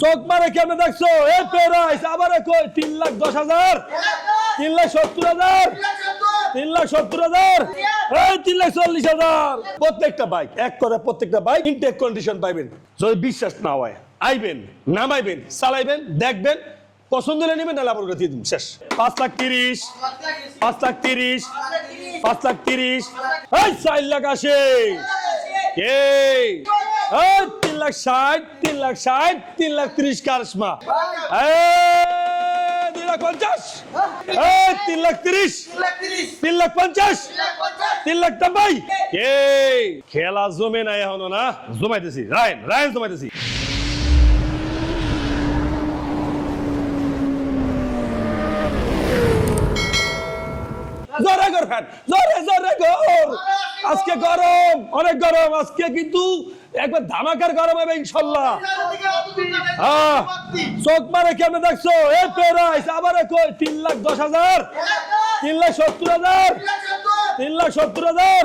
চোখ মারে কেমনে দেখছ? এ পেরাইস, আবার কই? তিন লাখ দশ হাজার। তিন লাখ সত্তর হাজার। তিন লাখ সত্তর হাজার। এই তিন লাখ চল্লিশ হাজার। প্রত্যেকটা বাইক এক কথা প্রত্যেকটা বাইক ইনটেক কন্ডিশন পাইবেন। যদি বিশ্বাস না হয়, আইবেন, নামাইবেন, চালাইবেন, দেখবেন, পছন্দ হলে নেবেন, নাহলে আপনার দিয়ে দিন, শেষ। পাঁচ লাখ তিরিশ, পাঁচ লাখ তিরিশ, পাঁচ লাখ তিরিশ। এই চার লাখ আসে এই লাখ ষাট, তিন লাখ ষাট, তিন লাখ ত্রিশ কারসমা দুই লাখ পঞ্চাশ। তিন লাখ তিরিশ। তিন লাখ পঞ্চাশ। তিন লাখ নব্বই। এই খেলা জমে নাই এখনও না? জমাইতেছি। রায়ন রায়ন জমাইতেছি জোরে কর ফ্যান জোরে জোরে কর আজকে গরম, অনেক গরম। আজকে কিন্তু একবার ধামাকার গরম হবে, ইনশাল্লাহ। হ্যাঁ চোখ মারে কেমনে দেখছ? এ পেরাইস আবার কই তিন লাখ দশ হাজার। তিন লাখ সত্তর হাজার। তিন লাখ সত্তর হাজার।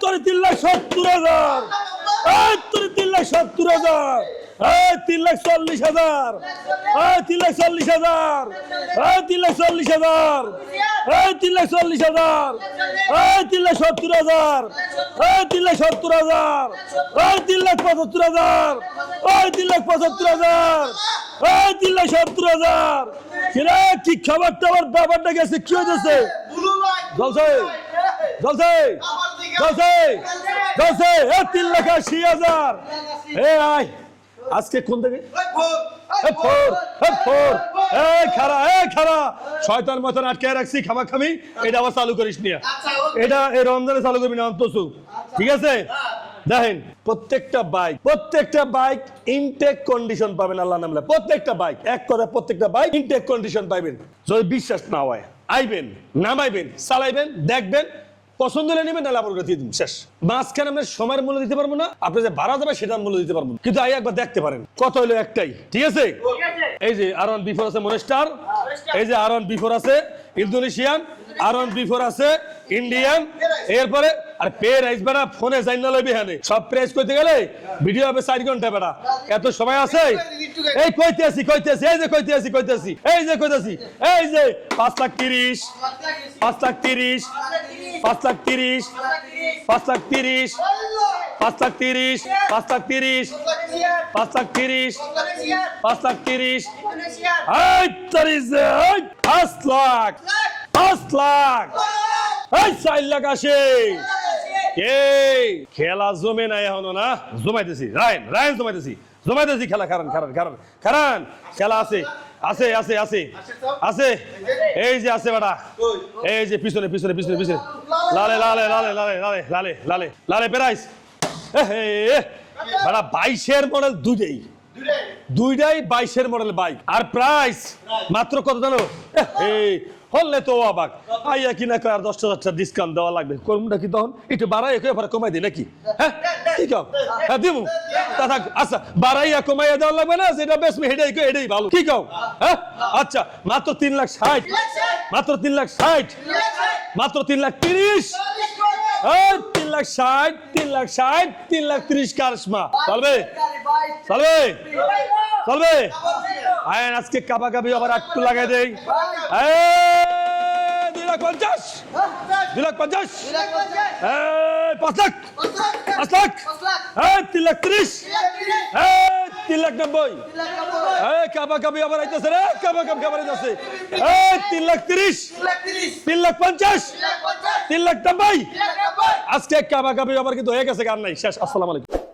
তোর তিন লাখ সত্তর হাজার। তোর তিন লাখ সত্তর হাজার। তিন লাখ চল্লিশ হাজার তিন লাখ চল্লিশ হাজার তিন লাখ চল্লিশ হাজার তিন লাখ চল্লিশ হাজার তিন লাখ সত্তর হাজার তিন লাখ সত্তর হাজার তিন লাখ পঁচাত্তর হাজার তিন লাখ পঁচাত্তর হাজার তিন লাখ সত্তর হাজার কিরে কি খাবার টাবার ব্যাপারটা গেছে কি হয়েছে জলছে জলছে জলছে জলছে এ তিন লাখ আশি হাজার এ আয় আজকে কোন থেকে? শয়তান মতন আটকে রাখছি খামা খামি এটা আবার চালু করিস নিয়ে। এটা এই রমজানে চালু করবি না অন্তসু ঠিক আছে? দেখেন প্রত্যেকটা বাইক প্রত্যেকটা বাইক ইনটেক কন্ডিশন পাবেন আল্লাহ নামলে প্রত্যেকটা বাইক এক কথা প্রত্যেকটা বাইক ইনটেক কন্ডিশন যদি বিশ্বাস না হয় আইবেন নামাইবেন চালাইবেন দেখবেন পছন্দ হলে নেবেন নাহলে আপনার দিয়ে দিন শেষ। মাঝখানে আমরা সময়ের মূল্য দিতে পারব না আপনি যে ভাড়া দেবে সেটার মূল্য দিতে পারব না। কিন্তু আই একবার দেখতে পারেন কত হলো একটাই। ঠিক আছে? এই যে আর ওয়ান বিফোর আছে মনেস্টার এই যে আর ওয়ান বিফোর আছে ইন্দোনেশিয়ান। আর ওয়ান বিফোর আছে ইন্ডিয়ান। এরপরে আর পে রাইস বেড়া ফোনে যাই না লইবি হানে সব প্রেস করতে গেলে ভিডিও হবে চার ঘণ্টা বেড়া। এত সময় আছে? এই কইতে আছি কইতে আছি এই যে কইতে আছি কইতে আছি এই যে কইতে আছি এই যে পাঁচ লাখ তিরিশ পাঁচ লাখ তিরিশ পাঁচ লাখ তিরিশ, পাঁচ লাখ তিরিশ, পাঁচ লাখ তিরিশ, পাঁচ লাখ তিরিশ, পাঁচ লাখ তিরিশ, পাঁচ লাখ তিরিশ। পাঁচ লাখ পাঁচ লাখ। চার লাখ আসে খেলা জমে নাই এখনও না? জমাইতেছি রায়ন রায়ন জমাইতেছি। জমাইতেছি খেলা কারণ কারণ কারণ কারণ খেলা আছে আছে আছে আছে আছে। এই যে আছে বেটা। এই যে পিছনে পিছনে পিছনে পিছনে। Lale, lale, lale, lale, lale, lale, lale, lale, price. ভাড়া বাইশের মডেল দুজেই দুইটাই বাইশের মডেল বাইক। আর প্রাইস মাত্র কত জানো? হলে তো অবাক। আইয়া কিনা কয় আর দশটা হাজার ডিসকাউন্ট দেওয়া লাগবে। কোনটা কি তখন? একটু বাড়াই কয়ে কমাই দিই নাকি? হ্যাঁ? কি হ্যাঁ দিব থাক আচ্ছা বাড়াইয়া কমাইয়া দেওয়া লাগবে না? যেটা বেশ হেডাই হেডাই ভালো। কি কাও? হ্যাঁ? আচ্ছা মাত্র তিন লাখ ষাট। মাত্র তিন লাখ ষাট। মাত্র তিন লাখ তিরিশ। তিন লাখ ষাট, তিন লাখ ষাট, তিন লাখ তিরিশ কারসমা চলবে? চলবে? চলবে? আয়ন, আজকে কাবা কাবি আবার একটু লাগাই দুই। লাখ পঞ্চাশ। দুই লাখ পঞ্চাশ। পাঁচ লাখ। পাঁচ লাখ। এই, তিন লাখ। তিরিশ। এই, তিন লাখ নব্বই। এই কাবা কাবি আবার আইতেছে রে কাবা কাবি আবার আইতেছে। এই তিন লাখ তিরিশ। তিন লাখ পঞ্চাশ। তিন লাখ নব্বই। আজকে কাবা কাবি আবার কিন্তু হয়ে গেছে গান নাই। শেষ। আসসালামু আলাইকুম।